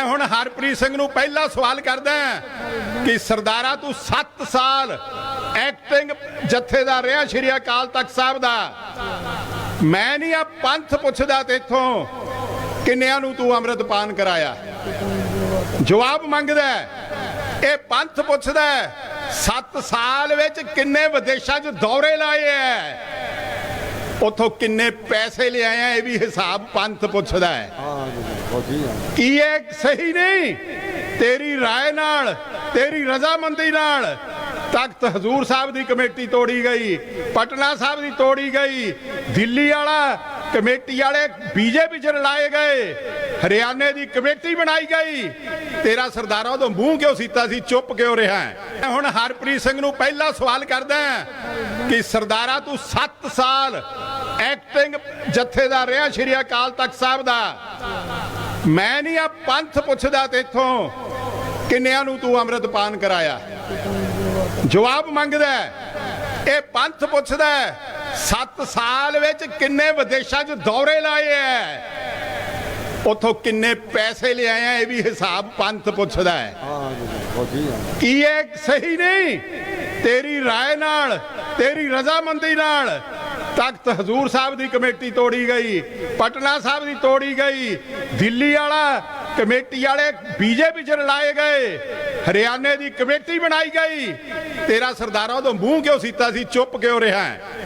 ਮੈਂ ਹੁਣ ਹਰਪ੍ਰੀਤ ਸਿੰਘ ਨੂੰ ਪਹਿਲਾ ਸਵਾਲ ਕਰਦਾ ਕਿ ਸਰਦਾਰਾ ਤੂੰ 7 ਸਾਲ ਐਕਟਿੰਗ ਜਥੇਦਾਰ ਰਿਹਾ ਸ਼੍ਰੀ ਅਕਾਲ ਤਖਤ ਸਾਹਿਬ ਦਾ। ਮੈਂ ਨਹੀਂ ਆ ਪੰਥ ਪੁੱਛਦਾ ਤੇਥੋਂ ਕਿੰਨਿਆਂ ਨੂੰ ਤੂੰ ਅੰਮ੍ਰਿਤਪਾਨ ਕਰਾਇਆ। ਜਵਾਬ ਮੰਗਦਾ ਇਹ ਪੰਥ ਪੁੱਛਦਾ 7 ਸਾਲ ਵਿੱਚ ਕਿੰਨੇ ਵਿਦੇਸ਼ਾਂ 'ਚ ਦੌਰੇ ਲਾਏ ਐ? ਉਥੋਂ ਕਿੰਨੇ ਪੈਸੇ ਲਿਆਏ ਆ ਇਹ ਵੀ ਹਿਸਾਬ ਪੰਥ ਪੁੱਛਦਾ ਹੈ ਕੀ ਇਹ ਸਹੀ ਨਹੀਂ ਤੇਰੀ رائے ਨਾਲ ਤੇਰੀ ਰਜ਼ਾਮੰਦੀ ਨਾਲ ਤਖਤ ਹਜ਼ੂਰ ਸਾਹਿਬ ਦੀ ਕਮੇਟੀ ਤੋੜੀ ਗਈ ਪਟਨਾ ਸਾਹਿਬ ਦੀ ਤੋੜੀ ਗਈ ਦਿੱਲੀ ਵਾਲਾ ਕਮੇਟੀ ਵਾਲੇ ਬੀਜੇਪੀ ਚ ਰਲਾਏ ਗਏ। ਹਰਿਆਣੇ ਦੀ ਕਮੇਟੀ ਬਣਾਈ ਗਈ। ਤੇਰਾ ਸਰਦਾਰਾ ਉਦੋਂ ਮੂੰਹ ਕਿਉਂ ਸੀਤਾ ਸੀ? ਚੁੱਪ ਕਿਉਂ ਰਿਹਾ ਹੈ? ਹੁਣ ਹਰਪ੍ਰੀਤ ਸਿੰਘ ਨੂੰ ਪਹਿਲਾ ਸਵਾਲ ਕਰਦਾ ਕਿ ਸਰਦਾਰਾ, ਤੂੰ 7 ਸਾਲ ਐਕਟਿੰਗ ਜਥੇਦਾਰ ਰਿਹਾ ਸ਼੍ਰੀ ਅਕਾਲ ਤਖਤ ਸਾਹਿਬ ਦਾ। ਮੈਂ ਨਹੀਂ ਆ ਪੰਥ ਪੁੱਛਦਾ ਤੇਥੋਂ ਕਿੰਨਿਆਂ ਨੂੰ ਤੂੰ ਅੰਮ੍ਰਿਤਪਾਨ ਕਰਾਇਆ। ਜਵਾਬ ਮੰਗਦਾ ਇਹ ਪੰਥ ਪੁੱਛਦਾ 7 ਸਾਲ ਵਿੱਚ ਕਿੰਨੇ ਵਿਦੇਸ਼ਾਂ 'ਚ ਦੌਰੇ ਲਾਏ ਐ ਉਥੋਂ ਕਿੰਨੇ ਪੈਸੇ ਲਿਆਏ ਆ ਇਹ ਵੀ ਹਿਸਾਬ ਪੰਥ ਪੁੱਛਦਾ ਹੈ ਕੀ ਇਹ ਸਹੀ ਨਹੀਂ ਤੇਰੀ رائے ਨਾਲ ਤੇਰੀ ਰਜ਼ਾਮੰਦੀ ਨਾਲ ਤਖਤ ਹਜ਼ੂਰ ਸਾਹਿਬ ਦੀ ਕਮੇਟੀ ਤੋੜੀ ਗਈ ਪਟਨਾ ਸਾਹਿਬ ਦੀ ਤੋੜੀ ਗਈ ਦਿੱਲੀ ਵਾਲਾ ਕਮੇਟੀ ਵਾਲੇ ਬੀਜੇਪੀ ਚ ਰਲਾਏ ਗਏ ਹਰਿਆਣੇ ਦੀ ਕਮੇਟੀ ਬਣਾਈ ਗਈ ਤੇਰਾ ਸਰਦਾਰਾ ਉਦੋਂ ਮੂੰਹ ਕਿਉਂ ਸੀਤਾ ਸੀ ਚੁੱਪ ਕਿਉਂ ਰਿਹਾ ਹੈ